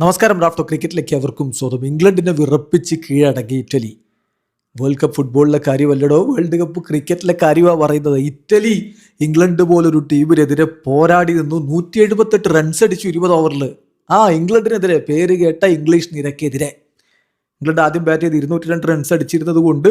നമസ്കാരം റാഫ്റ്റോ ക്രിക്കറ്റിലേക്ക് അവർക്കും സ്വന്തം ഇംഗ്ലണ്ടിനെ വിറപ്പിച്ച് കീഴടങ്ങി ഇറ്റലി. വേൾഡ് കപ്പ് ഫുട്ബോളിലെ കാര്യമല്ലടോ വേൾഡ് കപ്പ് ക്രിക്കറ്റിലെ കാര്യമാണ് പറയുന്നത്. ഇറ്റലി ഇംഗ്ലണ്ട് പോലൊരു ടീമിനെതിരെ പോരാടി നിന്നു. നൂറ്റി എഴുപത്തെട്ട് റൺസ് അടിച്ചു ഇരുപത് ഓവറിൽ ആ ഇംഗ്ലണ്ടിനെതിരെ പേര് കേട്ട ഇംഗ്ലീഷ് നിരക്കെതിരെ. ഇംഗ്ലണ്ട് ആദ്യം ബാറ്റ് ചെയ്ത് ഇരുന്നൂറ്റി രണ്ട് റൺസ് അടിച്ചിരുന്നത് കൊണ്ട്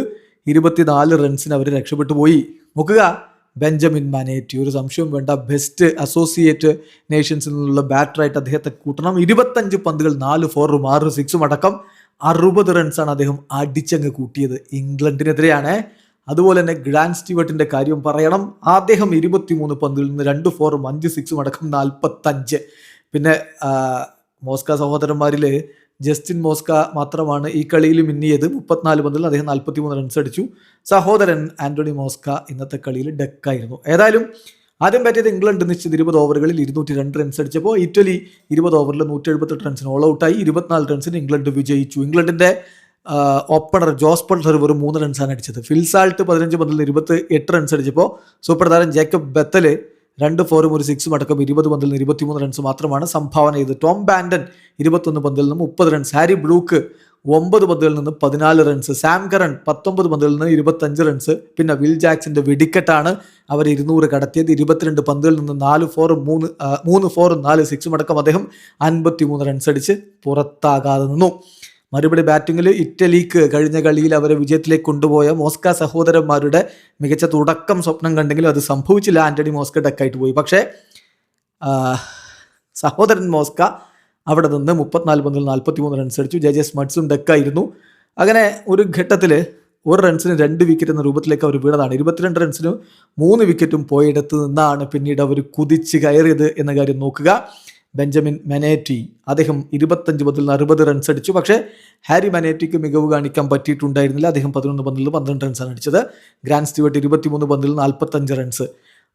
ഇരുപത്തിനാല് റൺസിന് അവർ രക്ഷപ്പെട്ടു പോയി. നോക്കുക. ബെഞ്ചമിൻ മാനേറ്റി. ഒരു സംശയവും വേണ്ട. ബെസ്റ്റ് അസോസിയേറ്റ് നേഷൻസിൽ നിന്നുള്ള ബാറ്ററായിട്ട് അദ്ദേഹത്തെ കൂട്ടണം. ഇരുപത്തഞ്ച് പന്തുകൾ നാല് ഫോറും ആറ് സിക്സും അടക്കം അറുപത് റൺസാണ് അദ്ദേഹം അടിച്ചങ്ങ് കൂട്ടിയത് ഇംഗ്ലണ്ടിനെതിരെയാണ്. അതുപോലെ തന്നെ ഗ്രാൻഡ് സ്റ്റീവർട്ടിന്റെ കാര്യം പറയണം. അദ്ദേഹം ഇരുപത്തിമൂന്ന് പന്തിൽ നിന്ന് രണ്ട് ഫോറും അഞ്ച് സിക്സും അടക്കം നാൽപ്പത്തഞ്ച്. പിന്നെ മോസ്ക സഹോദരന്മാരിൽ ജസ്റ്റിൻ മോസ്ക മാത്രമാണ് ഈ കളിയിൽ മിന്നിയത് മുപ്പത്തിനാല് പന്തിൽ അദ്ദേഹം നാൽപ്പത്തി മൂന്ന് റൺസ് അടിച്ചു. സഹോദരൻ ആന്റണി മോസ്ക ഇന്നത്തെ കളിയിൽ ഡെക്കായിരുന്നു. ഏതായാലും ആദ്യം പറ്റിയത് ഇംഗ്ലണ്ട് നിശ്ചിത ഇരുപത് ഓവറുകളിൽ ഇരുന്നൂറ്റി രണ്ട് റൺസ് അടിച്ചപ്പോൾ ഇറ്റലി ഇരുപത് ഓവറിൽ നൂറ്റി എഴുപത്തെട്ട് റൺസിന് ഓൾ ഔട്ടായി ഇരുപത്തിനാല് റൺസിന് ഇംഗ്ലണ്ട് വിജയിച്ചു. ഇംഗ്ലണ്ടിന്റെ ഓപ്പണർ ജോസ് പൾസർ വെറും മൂന്ന് റൺസാണ് അടിച്ചത്. ഫിൽസാൾട്ട് പതിനഞ്ച് പന്തിൽ ഇരുപത്തി എട്ട് റൺസ് അടിച്ചപ്പോൾ സൂപ്പർ താരം ജേക്കബ് ബത്തൽ രണ്ട് ഫോറും ഒരു സിക്സും അടക്കം ഇരുപത് പന്തിൽ നിന്ന് ഇരുപത്തിമൂന്ന് റൺസ് മാത്രമാണ് സംഭാവന ചെയ്തത്. ടോം ബാൻഡൻ ഇരുപത്തൊന്ന് പന്തിൽ നിന്ന് മുപ്പത് റൺസ് ഹാരി ബ്ലൂക്ക് ഒമ്പത് പന്തിൽ നിന്ന് പതിനാല് റൺസ് സാം കരൺ പത്തൊമ്പത് പന്തിൽ നിന്ന് ഇരുപത്തഞ്ച് റൺസ് പിന്നെ വിൽ ജാക്സിന്റെ വെടിക്കെട്ടാണ് അവർ ഇരുന്നൂറ് കടത്തിയത്. ഇരുപത്തിരണ്ട് പന്തിൽ നിന്ന് നാല് ഫോറും മൂന്ന് മൂന്ന് ഫോറും നാല് സിക്സും അടക്കം അദ്ദേഹം അൻപത്തിമൂന്ന് റൺസ് അടിച്ച് പുറത്താകാതെ നിന്നു. മറുപടി ബാറ്റിങ്ങിൽ ഇറ്റലിക്ക് കഴിഞ്ഞ കളിയിൽ അവരെ വിജയത്തിലേക്ക് കൊണ്ടുപോയ മോസ്ക സഹോദരന്മാരുടെ മികച്ച തുടക്കം സ്വപ്നം കണ്ടെങ്കിലും അത് സംഭവിച്ചില്ല. ആന്റണി മോസ്ക ഡക്കായിട്ട് പോയി. പക്ഷേ സഹോദരൻ മോസ്ക അവിടെ നിന്ന് മുപ്പത്തിനാല് പന്തിൽ നാൽപ്പത്തി മൂന്ന് റൺസ് അടിച്ചു. ജെ ജെ സ്മട്സും ഡക്കായിരുന്നു. അങ്ങനെ ഒരു ഘട്ടത്തിൽ ഒരു റൺസിന് രണ്ട് വിക്കറ്റ് എന്ന രൂപത്തിലേക്ക് അവർ വീണതാണ്. ഇരുപത്തിരണ്ട് റൺസിന് മൂന്ന് വിക്കറ്റും പോയിടത്ത് നിന്നാണ് പിന്നീട് അവർ കുതിച്ച് കയറിയത് എന്ന കാര്യം നോക്കുക. ബെഞ്ചമിൻ മെനേറ്റി അദ്ദേഹം ഇരുപത്തഞ്ച് പന്തിൽ അറുപത് റൺസ് അടിച്ചു. പക്ഷേ ഹാരി മെനേറ്റിക്ക് മികവ് കാണിക്കാൻ പറ്റിയിട്ടുണ്ടായിരുന്നില്ല. അദ്ദേഹം പതിനൊന്ന് പന്തിൽ പന്ത്രണ്ട് റൺസാണ് അടിച്ചത്. ഗ്രാൻഡ് സ്റ്റീവർട്ട് ഇരുപത്തിമൂന്ന് പന്തിൽ നാൽപ്പത്തഞ്ച് റൺസ്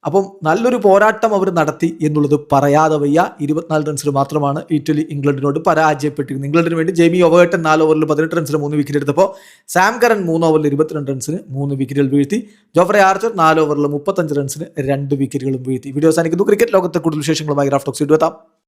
അപ്പം നല്ലൊരു പോരാട്ടം അവർ നടത്തി എന്നുള്ളത് പറയാതെ വയ്യ. ഇരുപത്തിനാല് റൺസിൽ മാത്രമാണ് ഇറ്റലി ഇംഗ്ലണ്ടിനോട് പരാജയപ്പെട്ടിരുന്നത്. ഇംഗ്ലണ്ടിന് വേണ്ടി ജെയ്മി ഒവേട്ടൻ നാല് ഓവറിൽ പതിനെട്ട് റൺസിന് മൂന്ന് വിക്കറ്റ് എടുത്തപ്പോൾ സാം കറൻ മൂന്ന് ഓവറിൽ ഇരുപത്തിരണ്ട് റൺസിന് മൂന്ന് വിക്കറ്റുകൾ വീഴ്ത്തി. ജോഫ്രെ ആർച്ചർ നാല് ഓവറിൽ മുപ്പത്തഞ്ച് റൺസിന് രണ്ട് വിക്കറ്റുകളും വീഴ്ത്തി. വീഡിയോ സാധിക്കുന്നു ക്രിക്കറ്റ് ലോകത്തെ കൂടുതൽ വിശേഷങ്ങളുമായി റാഫ്റ്റോക്സ് ഇടുവെത്താം